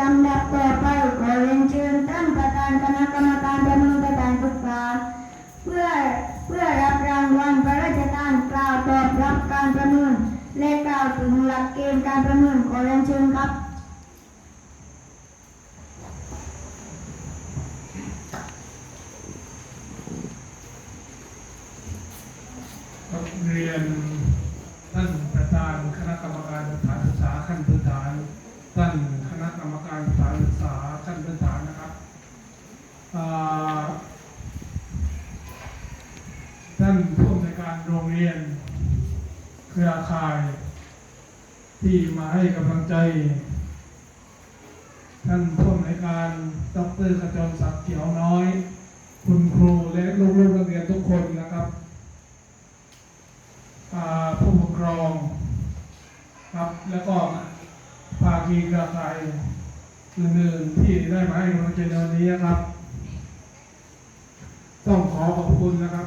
ลำดับต่อไปขอเรียนเชิญท่านประธานคณะกรรมการประเมินสถานศึกษาเพื่อเพื่อรับรางวัลพระราชทานกล่าวตอบรับการประเมินและกล่าวถึงหลักเกณฑ์การประเมินขอเรียนเชิญครับครับเรียนท่านประธานคณะกรรมการสถานศึกษาขั้นพื้นฐาน ท่านคณะกรรมการสานศึกษาขั้นพื้นฐานนะครับท่านผู้อำนวยการโรงเรียน เครือข่าย ที่มาให้กำลังใจ ท่านผู้อำนวยการดรขจรศักดิ์เขียวน้อย คุณครูและลูกๆนักเรียนทุกคนนะครับผู้ปกครองครับแล้วก็ ภาคีเครือข่ายอื่นๆที่ได้มาให้กำลังใจในวันนี้นะครับ ต้องขอขอบคุณนะครับ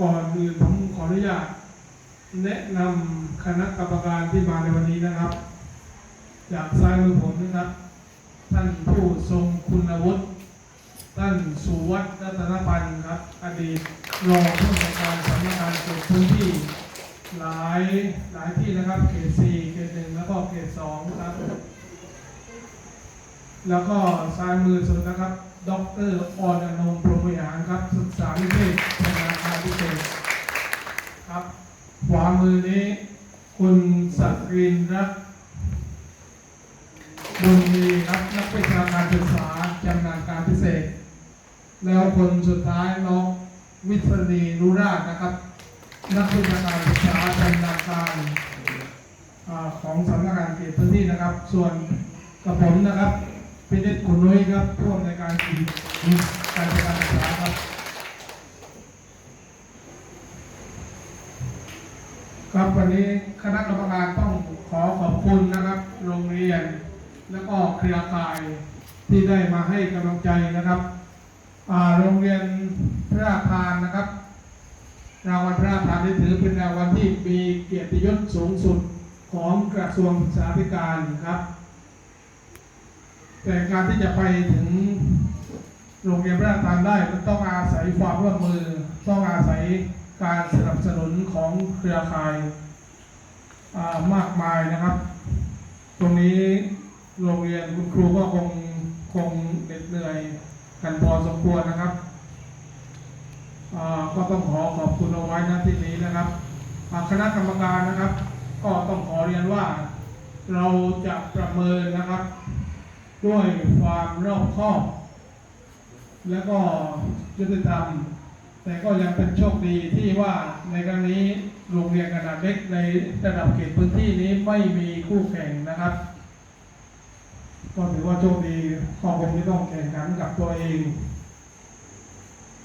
ก่อนอื่นผมขออนุญาตแนะนำคณะกรรมการที่มาในวันนี้นะครับ จากซ้ายมือผมนะครับ ท่านผู้ทรงคุณวุฒิท่านสุวัฒน์รัตนพันธ์ครับ อดีตรองผู้อำนวยการสำนักงานเขตพื้นที่ หลายหลายที่นะครับเขตสี่เขตหนึ่งแล้วก็เขตสองครับแล้วก็ซ้ายมือสุดนะครับดรออนอนงพรหมวิหารครับศึกษาวิเทศธนาคารพิเศษครับขวามือนี้ คุณสักรินรัตน์บุญมีครับนักวิชาการศึกษาจำนาญการพิเศษ แล้วคนสุดท้ายน้องวิศนีรุราชนะครับ นักวิชาการศึกษาจำนาญการอ่า ของสำนักงานเขตพื้นที่นะครับ ส่วนกับผมนะครับพินิจคุณนุ้ยครับผู้อำนการกิจการจัดการศึกษาครับครับวันนี้คณะกรรมการต้องขอขอบคุณนะครับ โรงเรียน แล้วก็เครือข่ายที่ได้มาให้กำลังใจนะครับโรงเรียนพระราชานนะครับ รางวัลพระราชทานที่ถือเป็นรางวัลที่มีเกียรติยศสูงสุด ของกระทรวงศึกษาธิการครับ แต่การที่จะไปถึงโรงเรียนพระราชทานได้มันต้องอาศัยความร่วมมือ ต้องอาศัยการสนับสนุนของเครือข่ายอ่ามากมายนะครับ ตรงนี้โรงเรียนคุณครูก็คงคงเหน็ดเหนื่อยกันพอสมควรนะครับอ่าก็ต้องขอขอบคุณเอาไว้นะที่นี้นะครับคณะกรรมการนะครับ ก็ต้องขอเรียนว่าเราจะประเมินนะครับ ด้วยความรอบคอบ และก็ยุติธรรม แต่ก็ยังเป็นโชคดีที่ว่าในครั้งนี้โรงเรียนขนาดเล็กในระดับเขตพื้นที่นี้ไม่มีคู่แข่งนะครับก็ถือว่าโชคดีข้อคงไม่ต้องแข่งขันกับตัวเอง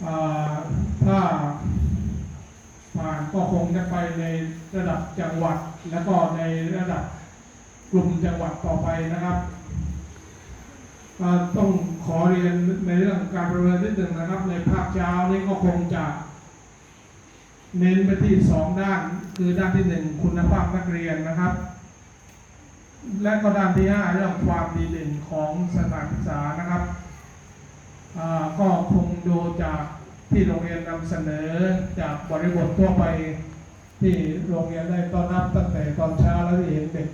อถ้าผ่านก็คงจะไปในระดับจังหวัด แล้วก็ในระดับกลุ่มจังหวัดต่อไปนะครับต้องขอเรียนในเรื่องการประเมินนิดหนึ่งนะครับ ในภาคเช้านี้ก็คงจะ เน้นไปที่สองด้าน คือด้านที่หนึ่งคุณภาพนักเรียนนะครับ และก็ด้านที่ห้าเรื่องความดีเด่นของสถานศึกษานะครับก็คงดูจากที่โรงเรียนนำเสนอจากบริบททั่วไป ที่โรงเรียนได้ต้อนรับตั้งแต่ตอนเช้าแล้วที่เห็นเด็ก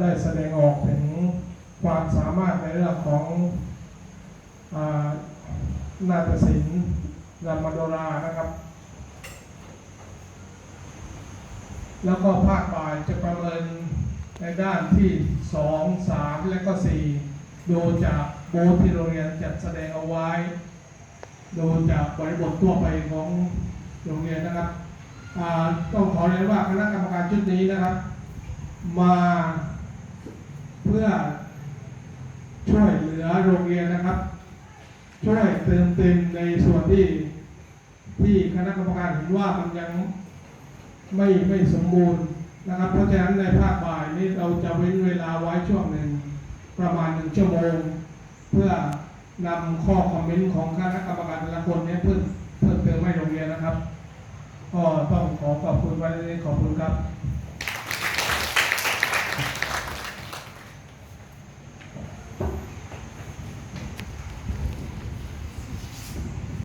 ได้แสดงออกถึงความสามารถในเรื่องของอนาฏศิลป์รำมโนรานะครับ แล้วก็ภาคบ่ายจะประเมินในด้านที่สองสามและก็สี่ดูจากโบทที่โรงเรียนจัดแสดงเอาไว้ ดูจากบริบททั่วไปของโรงเรียนนะครับ ต้องขอเรียนว่าคณะกรรมการชุดนี้นะครับ มาเพื่อช่วยเหลือโรงเรียนนะครับ ช่วยเติมเต็มในส่วนที่ที่คณะกรรมการเห็นว่ามันยังไม่ไม่สมบูรณ์นะครับ เพราะฉะนั้นในภาคบ่ายนี้เราจะเว้นเวลาไว้ช่วงหนึ่งประมาณหนึ่งชั่วโมง เพื่อนำข้อคอมเมนต์ของคณะกรรมการแต่ละคนนี้เพิ่มเพิ่มเติมให้โรงเรียนนะครับ ก็ต้องขอขอบคุณไว้ขอบคุณครับ